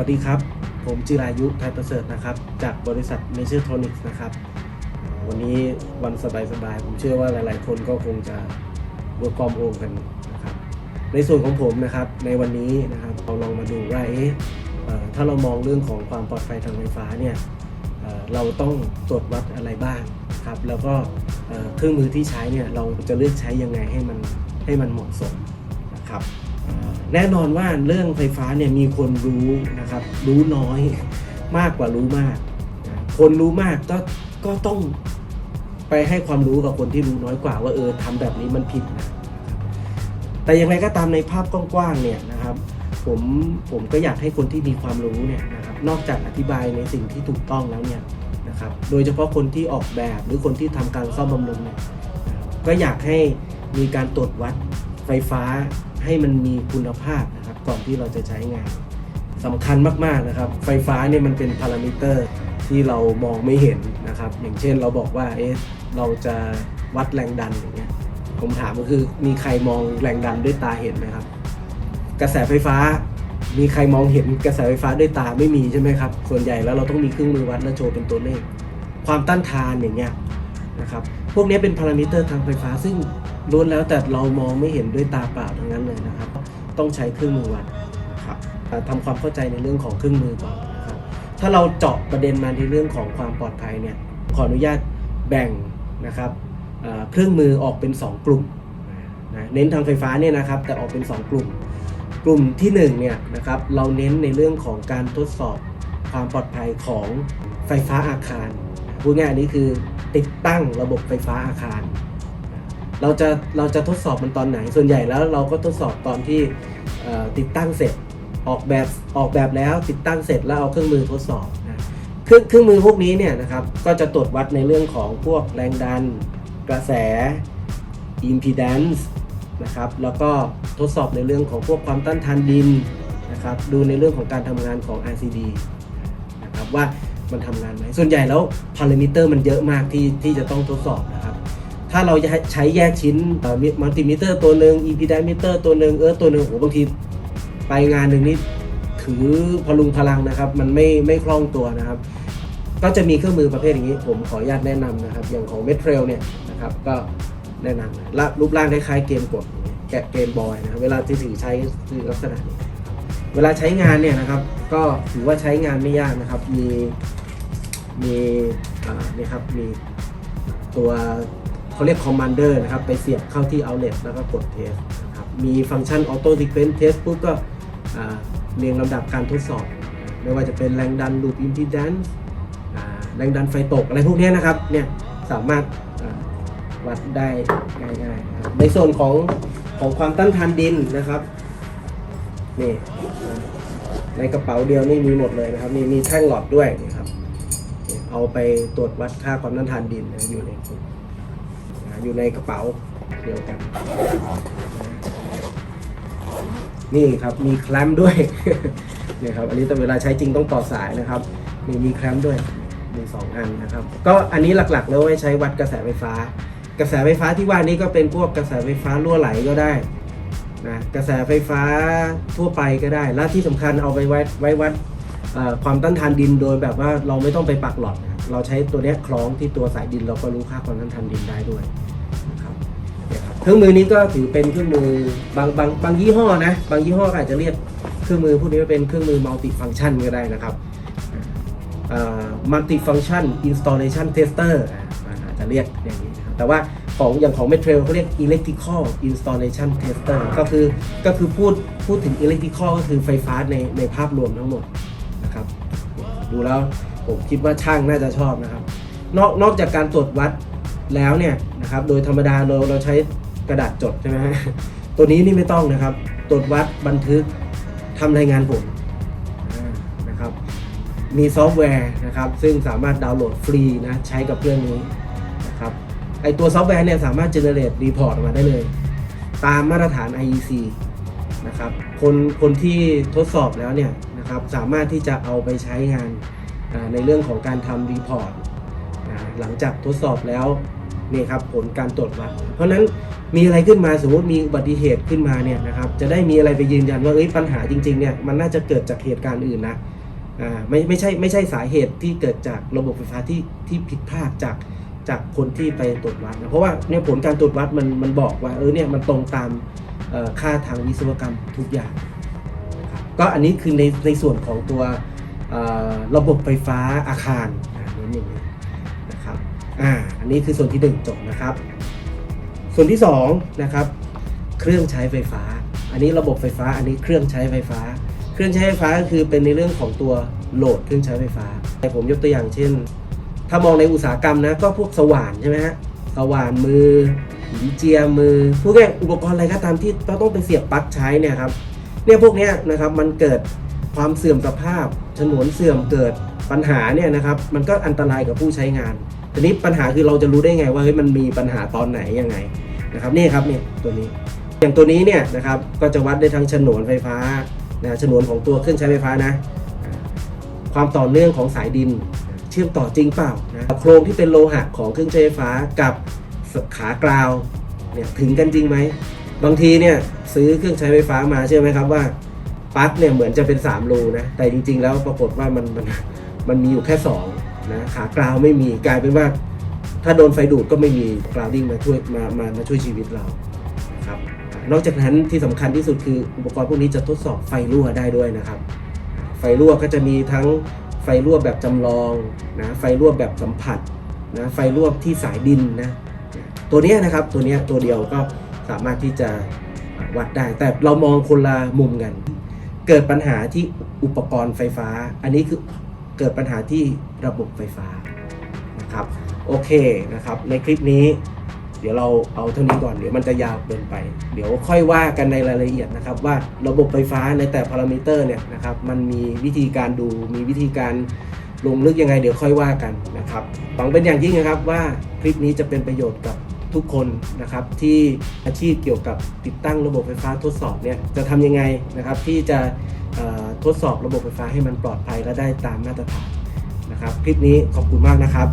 วัสดีครับ ผมจิรายุไทยประเสริฐนะครับ จากบริษัทเมเจอร์โทนิกส์นะครับ วันนี้วันสบายๆ ผมเชื่อว่าหลายๆ คนก็คงจะเวิร์กฟอร์มโฮมกันนะครับ ในส่วนของผมนะครับ ในวันนี้นะครับเราลองมาดูว่าเอ๊ะถ้าเรามองเรื่องของความปลอดภัยทางไฟฟ้าเนี่ยเเราต้องตรวจวัดอะไรบ้างครับ แล้วก็เครื่องมือที่ใช้เนี่ยเราจะเลือกใช้ยังไงให้มันให้มันเหมาะสมนะครับ แน่นอนว่าเรื่องไฟฟ้าเนี่ยมีคนรู้นะครับ รู้น้อยมากกว่ารู้มาก คนรู้มากก็ก็ต้องไปให้ความรู้กับคนที่รู้น้อยกว่าว่าเออทำแบบนี้มันผิดนะแต่อย่างไรก็ตามในภาพกว้างๆเนี่ยนะครับ ผมผมก็อยากให้คนที่มีความรู้เนี่ยนะครับ นอกจากอธิบายในสิ่งที่ถูกต้องแล้วเนี่ยนะครับ โดยเฉพาะคนที่ออกแบบหรือคนที่ทำการซ่อมบำรุงเนี่ยก็อยากให้มีการตรวจวัด ไฟฟ้าให้มันมีคุณภาพนะครับก่อนที่เราจะใช้งานสำคัญมากๆนะครับ ไฟฟ้าเนี่ยมันเป็นพารามิเตอร์ที่เรามองไม่เห็นนะครับ อย่างเช่นเราบอกว่าเอ๊ะเราจะวัดแรงดันอย่างเงี้ยผมถามก็คือมีใครมองแรงดันด้วยตาเห็นไหมครับ กระแสไฟฟ้า มีใครมองเห็นกระแสไฟฟ้าด้วยตาไม่มีใช่ไหมครับ ส่วนใหญ่แล้วเราต้องมีเครื่องมือวัดและโชว์เป็นตัวเลข ความต้านทานอย่างเงี้ย นะครับ พวกนี้เป็นพารามิเตอร์ทางไฟฟ้า ซึ่งล้วนแล้วแต่เรามองไม่เห็นด้วยตาเปล่าทั้งนั้นเลยนะครับ ต้องใช้เครื่องมือวัดนะครับทำความเข้าใจในเรื่องของเครื่องมือก่อนนะครับ ถ้าเราเจาะประเด็นมาในเรื่องของความปลอดภัยเนี่ย ขออนุญาตแบ่งนะครับเครื่องมือออกเป็น 2 กลุ่มนะเน้นทางไฟฟ้าเนี่ยนะครับ แต่ออกเป็น 2 กลุ่ม กลุ่มที่1เนี่ยนะครับ เราเน้นในเรื่องของการทดสอบความปลอดภัยของไฟฟ้าอาคารพูดง่ายๆอันนี้คือ ติดตั้งระบบไฟฟ้าอาคาร เราจะเราจะทดสอบมันตอนไหน ส่วนใหญ่แล้วเราก็ทดสอบตอนที่ติดตั้งเสร็จออกแบบออกแบบแล้วติดตั้งเสร็จแล้วเอาเครื่องมือทดสอบนะเครื่องเครื่องมือพวกนี้เนี่ยนะครับก็จะตรวจวัดในเรื่องของพวกแรงดัน กระแส impedance นะครับแล้วก็ทดสอบในเรื่องของพวกความต้านทานดินนะครับดูในเรื่องของการทำงานของ RCD นะครับว่า มันทำงานไหมส่วนใหญ่แล้วพารามิเตอร์มันเยอะมากที่ที่จะต้องทดสอบนะครับ ถ้าเราจะใช้แยกชิ้นมัลติมิเตอร์ตัวหนึ่ง impedance meter ตัวหนึ่งเออตัวหนึ่งโอ้โหบางทีไปงานหนึ่งนี่ถือพลุงพลังนะครับ มันไม่ไม่คล่องตัวนะครับ ก็จะมีเครื่องมือประเภทอย่างนี้ ผมขออนุญาตแนะนำนะครับ อย่างของ m e t r a i l เนี่ยนะครับก็แนะนำนะละรูปร่างคล้ายๆเกมกดแกะเกมบอยนะครับเวลาที่ถือใช้คือลักษณะนี้ เวลาใช้งานเนี่ยนะครับ ก็ถือว่าใช้งานไม่ยากนะครับ มีมีนี่ครับมีตัวเขาเรียก commander นะครับ ไปเสียบเข้าที่ outlet แล้วก็กด test นะครับมีฟังก์ชัน auto sequence test ปุ๊บก็เรียงลำดับการทดสอบ ไม่ว่าจะเป็นแรงดัน loop impedance แรงดันไฟตกอะไรพวกนี้นะครับเนี่ยสามารถวัดได้ง่ายๆในส่วนของของความต้านทานดินนะครับ นี่ในกระเป๋าเดียวนี่มีหมดเลยนะครับ มีมีแท่งหลอดด้วยนี่ครับเอาไปตรวจวัดค่าความต้านทานดินอยู่ในอยู่ในกระเป๋าเดียวกัน นี่ครับมีแคลมป์ด้วยเนี่ยครับอันนี้แต่เวลาใช้จริงต้องต่อสายนะครับมีมีแคลมป์ด้วยมีสองอันนะครับ ก็อันนี้หลักๆแล้วไว้ใช้วัดกระแสไฟฟ้า กระแสไฟฟ้าที่ว่านี้ก็เป็นพวกกระแสไฟฟ้ารั่วไหลก็ได้ นะกระแสไฟฟ้าทั่วไปก็ได้ และที่สำคัญเอาไปไว้ไว้วัดความต้านทานดินโดยแบบว่าเราไม่ต้องไปปักหลอด เราใช้ตัวนี้คล้องที่ตัวสายดินเราก็รู้ค่าความต้านทานดินได้ด้วยนะครับเครื่องมือนี้ก็ถือเป็นเครื่องมือบางบางบางยี่ห้อนะบางยี่ห้ออาจจะเรียกเครื่องมือพวกนี้ว่าเป็นเครื่องมือมัลติฟังชันก็ได้นะครับมัลติฟังชันอินสต l เลชันเทสเตอร์อาจจะเรียกอย่างนี้นะครับแต่ว่า ของอย่างของ m e t r a i l เขาเรียก electrical installation tester ก็คือก็คือพูดพูดถึง electrical ก็คือไฟฟ้าในในภาพรวมทั้งหมดนะครับ ดูแล้วผมคิดว่าช่างน่าจะชอบนะครับ นอกนอกจากการตรวจวัดแล้วเนี่ยนะครับ โดยธรรมดาเราเราใช้กระดาษจดใช่ไหมฮะตัวนี้นี่ไม่ต้องนะครับ ตรวจวัดบันทึกทำรายงานผลนะครับ มีซอฟต์แวร์นะครับ ซึ่งสามารถดาวน์โหลดฟรีนะใช้กับเครื่องนี้นะครับ ไอตัวซอฟต์แวร์เนี่ยสามารถ generate report ออกมาได้เลย ตามมาตรฐาน IEC นะครับคนคนที่ทดสอบแล้วเนี่ยนะครับสามารถที่จะเอาไปใช้งานในเรื่องของการทำรีพอร์ตหลังจากทดสอบแล้วนี่ครับผลการตรวจวัดเพราะฉะนั้นมีอะไรขึ้นมาสมมติมีอุบัติเหตุขึ้นมาเนี่ยนะครับจะได้มีอะไรไปยืนยันว่าเอ้ยปัญหาจริงๆเนี่ยมันน่าจะเกิดจากเหตุการณ์อื่นนะอ่าไม่ไม่ใช่ไม่ใช่สาเหตุที่เกิดจากระบบไฟฟ้าที่ที่ผิดพลาดจาก จากคนที่ไปตรวจวัดนะเพราะว่าเนี่ยผลการตรวจวัดมันมันบอกว่าเออเนี่ยมันตรงตามค่าทางวิศวกรรมทุกอย่าง ก็อันนี้คือในในส่วนของตัวระบบไฟฟ้าอาคารอ่านิดหนึ่งนะครับอ่าอันนี้คือส่วนที่หนึ่งจบนะครับ ส่วนที่สองนะครับเครื่องใช้ไฟฟ้า อันนี้ระบบไฟฟ้าอันนี้เครื่องใช้ไฟฟ้า เครื่องใช้ไฟฟ้าก็คือเป็นในเรื่องของตัวโหลดเครื่องใช้ไฟฟ้าผมยกตัวอย่างเช่น ถ้ามองในอุตสาหกรรมนะก็พวกสว่านใช่ไหมฮะสว่านมือหินเจียมือพวกเนี้อุปกรณ์อะไรก็ตามที่เราต้องไปเสียบปลั๊กใช้เนี่ยครับเนี่ยพวกนี้นะครับมันเกิดความเสื่อมสภาพฉนวนเสื่อมเกิดปัญหาเนี่ยนะครับมันก็อันตรายกับผู้ใช้งานทีนี้ปัญหาคือเราจะรู้ได้ไงว่าเฮ้ยมันมีปัญหาตอนไหนยังไงนะครับนี่ครับเนี่ยตัวนี้ อย่างตัวนี้เนี่ยนะครับก็จะวัดได้ทั้งฉนวนไฟฟ้านะฉนวนของตัวเครื่องใช้ไฟฟ้านะ ความต่อเนื่องของสายดิน ชื่อมต่อจริงเปล่านะโครงที่เป็นโลหะของเครื่องใช้ไฟฟ้ากับขากราวเนี่ยถึงกันจริงไหมบางทีเนี่ยซื้อเครื่องใช้ไฟฟ้ามาเชื่อไหมครับว่าปลั๊กเนี่ยเหมือนจะเป็น3รูนะแต่จริง ๆ แล้วปรากฏว่ามันมันมันมีอยู่แค่2นะขากราวไม่มีกลายเป็นว่า ถ้าโดนไฟดูดก็ไม่มีกราวดิ้งมาช่วยมามามาช่วยชีวิตเรานะครับนอกจากนั้นที่สำคัญที่สุดคืออุปกรณ์พวกนี้จะทดสอบไฟรั่วได้ด้วยนะครับ ไฟรั่วก็จะมีทั้ง ไฟรั่วแบบจำลองนะไฟรั่วแบบสัมผัสนะไฟรั่วที่สายดินนะตัวนี้นะครับตัวนี้ตัวเดียวก็สามารถที่จะวัดได้ แต่เรามองคนละมุมกัน เกิดปัญหาที่อุปกรณ์ไฟฟ้า อันนี้คือเกิดปัญหาที่ระบบไฟฟ้านะครับโอเคนะครับในคลิปนี้ ดี๋ยวเราเอาเท่านี้ก่อนเดี๋ยวมันจะยาวเกินไป เดี๋ยวค่อยว่ากันในรายละเอียดนะครับว่าระบบไฟฟ้าในแต่พารามิเตอร์เนี่ยนะครับมันมีวิธีการดูมีวิธีการลงลึกยังไงเดี๋ยวค่อยว่ากันนะครับหวังเป็นอย่างยิ่งนะครับว่าคลิปนี้จะเป็นประโยชน์กับทุกคนนะครับที่อาชีพเกี่ยวกับติดตั้งระบบไฟฟ้าทดสอบเนี่ยจะทำยังไงนะครับที่จะทดสอบระบบไฟฟ้าให้มันปลอดภัยและได้ตามมาตรฐานนะครับ คลิปนี้ขอบคุณมากนะครับ